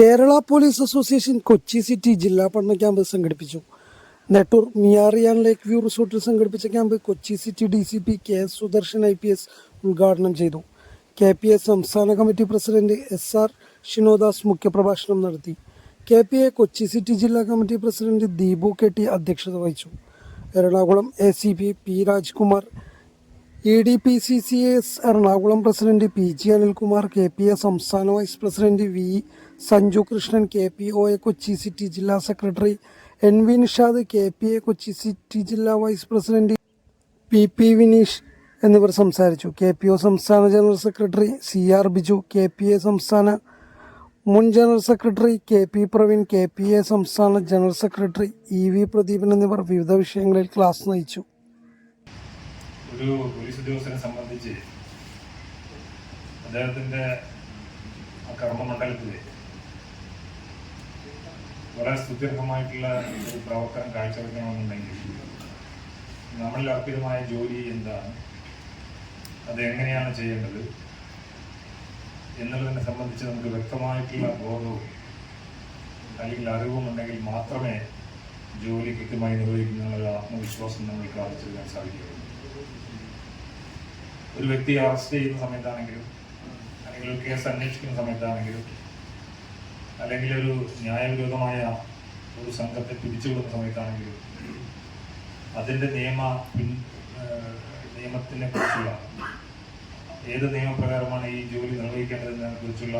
Kerala police association Kochi city ജില്ലാ പഠന camp സംഘടിപ്പിച്ചു. നെട്ടൂർ മിയാറിയാൻ ലേക്ക് വ്യൂ റിസോർട്ടിൽ സംഘടിപ്പിച്ച camp Kochi city D C P K S Sudarshan I P S ഉദ്ഘാടനം ചെയ്തു. കെ പി എസ് സംസ്ഥാന committee president S R Shinodas മുഖ്യപ്രഭാഷണം നടത്തി. K P A Kochi city ജില്ലാ കമ്മിറ്റി പ്രസിഡന്റ് ദീപു കെട്ടി അധ്യക്ഷത വഹിച്ചു. Ernakulam A C P P Rajkumar E D P C C S Ernakulam president P G Anilkumar K P A സംസ്ഥാന vice president V Sanju Krishnan K P O A Kochi city ജില്ലാ secretary N V Nishad K P A Kochi city ജില്ലാ vice president P P Vineesh എന്നിവർ സംസാരിച്ചു. K P O സംസ്ഥാന general secretary C R Biju K P A സംസ്ഥാന മുൻ general secretary K P Praveen K P A സംസ്ഥാന general secretary E V Pradeepan എന്നിവർ വിവിധ വിഷയങ്ങളിൽ ക്ലാസ് നയിച്ചു. ഒരു പോലീസ് ഉദ്യോഗസ്ഥനെ സംബന്ധിച്ച് അദ്ദേഹത്തിന്റെ ആ കർമ്മമണ്ഡലത്തിൽ വളരെ സുദീർഘമായിട്ടുള്ള ഒരു പ്രവർത്തനം കാഴ്ചവെക്കണമെന്നുണ്ടെങ്കിൽ നമ്മളിൽ അർപ്പിതമായ ജോലി എന്താണ്? അത് എങ്ങനെയാണ് ചെയ്യേണ്ടത്? എന്നുള്ളതിനെ സംബന്ധിച്ച് നമുക്ക് വ്യക്തമായിട്ടുള്ള ബോധവും അല്ലെങ്കിൽ അറിവും ഉണ്ടെങ്കിൽ മാത്രമേ ജോലി കൃത്യമായി നിർവഹിക്കുന്നതിനുള്ള ആത്മവിശ്വാസം നമ്മൾ പ്രാപിച്ചെടുക്കാൻ സാധിക്കുകയുള്ളൂ. ഒരു വ്യക്തിയെ അറസ്റ്റ് ചെയ്യുന്ന സമയത്താണെങ്കിലും അല്ലെങ്കിൽ ഒരു കേസ് അന്വേഷിക്കുന്ന സമയത്താണെങ്കിലും അല്ലെങ്കിൽ ഒരു ന്യായവിരോധമായ ഒരു സംഘത്തെ പിടിച്ചുവിടുന്ന സമയത്താണെങ്കിലും അതിന്റെ നിയമ പിൻ നിയമത്തിനെ കുറിച്ചുള്ള ഏത് നിയമപ്രകാരമാണ് ഈ ജോലി നിർവഹിക്കേണ്ടതെന്നതിനെ കുറിച്ചുള്ള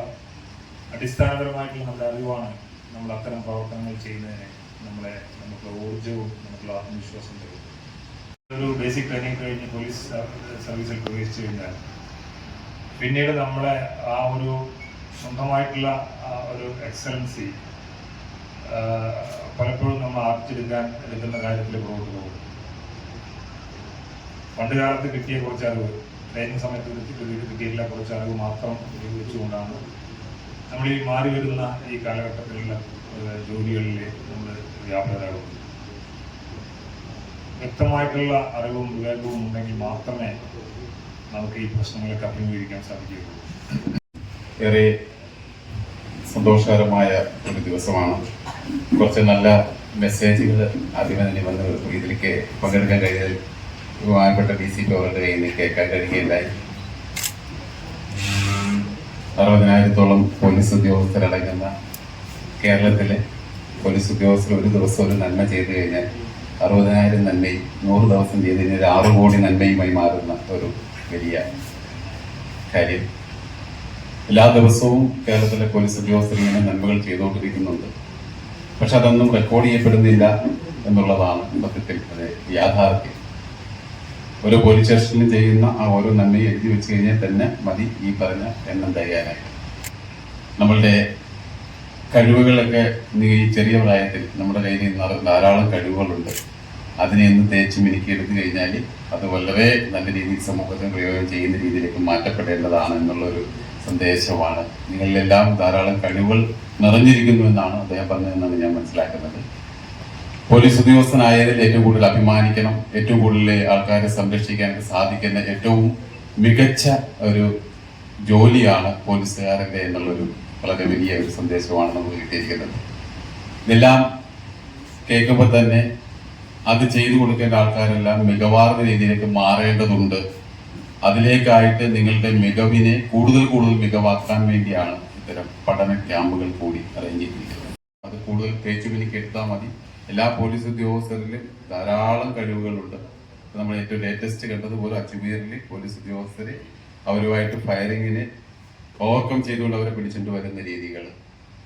അടിസ്ഥാനപരമായിട്ടുള്ള നമ്മുടെ അറിവാണ് നമ്മൾ അത്തരം പ്രവർത്തനങ്ങൾ ചെയ്യുന്നതിന് നമ്മളെ നമുക്ക് ഊർജവും നമുക്കുള്ള ആത്മവിശ്വാസം തരുന്നത്. ഒരു ബേസിക് ട്രെയിനിങ് കഴിഞ്ഞ് പോലീസ് സർവീസിൽ പ്രവേശിച്ചു കഴിഞ്ഞാൽ പിന്നീട് നമ്മളെ ആ ഒരു സ്വന്തമായിട്ടുള്ള ഒരു എക്സലൻസി പലപ്പോഴും നമ്മൾ ആർജിച്ചെടുക്കാൻ എടുക്കുന്ന കാര്യത്തിൽ പുറകോട്ട് പോകും. പണ്ട് കാലത്ത് കിട്ടിയ കുറച്ച് അറിവ് ട്രെയിനിങ് സമയത്ത് കിട്ടി- കിട്ടിയിട്ടുള്ള കുറച്ച് അറിവ് മാത്രം ഉപയോഗിച്ചുകൊണ്ടാണ് നമ്മൾ ഈ മാറി വരുന്ന ഈ കാലഘട്ടത്തിലുള്ള ജോലികളിൽ നമ്മൾ വ്യാപൃതരാകുന്നത്. വ്യക്തമായിട്ടുള്ള അറിവും വിവേകവും ഉണ്ടെങ്കിൽ മാത്രമേ നമുക്ക് ഈ പ്രശ്നങ്ങളൊക്കെ അഭിമുഖീകരിക്കാൻ സാധിക്കുകയുള്ളൂ. ഏറെ സന്തോഷകരമായ ഒരു ദിവസമാണ്. കുറച്ച് നല്ല മെസ്സേജുകൾ ആദ്യമേ തന്നെ വന്ന് ഇതിലേക്ക് പങ്കെടുക്കാൻ കഴിഞ്ഞാൽ ബഹുമാനപ്പെട്ട ഡി സി അവരുടെ കയ്യിൽ നിന്ന് കേൾക്കാൻ കഴിയുകയുണ്ടായി. അറുപതിനായിരത്തോളം പോലീസ് ഉദ്യോഗസ്ഥരടങ്ങുന്ന കേരളത്തിലെ പോലീസ് ഉദ്യോഗസ്ഥർ ഒരു ദിവസം ഒരു നന്മ ചെയ്തു കഴിഞ്ഞാൽ അറുപതിനായിരം നന്മയും നൂറ് ദിവസം ചെയ്ത് ഒരു ആറ് കോടി നന്മയുമായി മാറുന്ന ഒരു വലിയ കാര്യം. എല്ലാ ദിവസവും കേരളത്തിലെ പോലീസ് ഉദ്യോഗസ്ഥർ ഇങ്ങനെ നന്മകൾ ചെയ്തുകൊണ്ടിരിക്കുന്നുണ്ട്. പക്ഷെ അതൊന്നും റെക്കോർഡ് ചെയ്യപ്പെടുന്നില്ല എന്നുള്ളതാണ് സത്യത്തിൽ അത് യാഥാർത്ഥ്യം. ഓരോ പോലീസ് സ്റ്റേഷനിൽ ചെയ്യുന്ന ആ ഓരോ നന്മയും എഴുതി വെച്ച് കഴിഞ്ഞാൽ തന്നെ മതി ഈ പറഞ്ഞ എണ്ണം തയ്യാറായി. നമ്മളുടെ കഴിവുകളൊക്കെ ഈ ചെറിയ പ്രായത്തിൽ നമ്മുടെ കയ്യിൽ ധാരാളം കഴിവുകളുണ്ട്. അതിനെ ഒന്ന് തേച്ച് മിനുക്കിയെടുത്തു കഴിഞ്ഞാൽ അത് വളരെ നല്ല രീതിയിൽ സമൂഹത്തിന് പ്രയോഗം ചെയ്യുന്ന രീതിയിലേക്ക് മാറ്റപ്പെടേണ്ടതാണ് എന്നുള്ളൊരു സന്ദേശമാണ്. നിങ്ങളിലെല്ലാം ധാരാളം കഴിവുകൾ നിറഞ്ഞിരിക്കുന്നു എന്നാണ് അദ്ദേഹം പറഞ്ഞതെന്നാണ് ഞാൻ മനസ്സിലാക്കുന്നത്. പോലീസ് ഉദ്യോഗസ്ഥനായതിൽ ഏറ്റവും കൂടുതൽ അഭിമാനിക്കണം ഏറ്റവും കൂടുതൽ ആൾക്കാരെ സംരക്ഷിക്കാൻ സാധിക്കുന്ന ഏറ്റവും മികച്ച ഒരു ജോലിയാണ് പോലീസുകാരന്റെ എന്നുള്ളൊരു വളരെ വലിയ ഒരു സന്ദേശമാണ് നമുക്ക് കിട്ടിയിരിക്കുന്നത്. ഇതെല്ലാം കേൾക്കുമ്പോൾ തന്നെ അത് ചെയ്തു കൊടുക്കേണ്ട ആൾക്കാരെല്ലാം മികവാർന്ന രീതിയിലേക്ക് മാറേണ്ടതുണ്ട്. അതിലേക്കായിട്ട് നിങ്ങളുടെ മികവിനെ കൂടുതൽ കൂടുതൽ മികവാക്കാൻ വേണ്ടിയാണ് ഇത്തരം പഠന ക്യാമ്പുകൾ കൂടി അറേഞ്ച് ചെയ്തിരിക്കുന്നത് അത് കൂടുതൽ തേച്ചുമിനിക്ക് എടുത്താൽ മതി. എല്ലാ പോലീസ് ഉദ്യോഗസ്ഥരിലും ധാരാളം കഴിവുകളുണ്ട്. നമ്മൾ ഏറ്റവും ലേറ്റസ്റ്റ് കണ്ടതുപോലെ അച്ചുമീറിൽ പോലീസ് ഉദ്യോഗസ്ഥരെ അവരുമായിട്ട് ഫയറിങ്ങിനെ ഓവർകം ചെയ്തുകൊണ്ട് അവരെ പിടിച്ചുകൊണ്ട് വരുന്ന രീതികൾ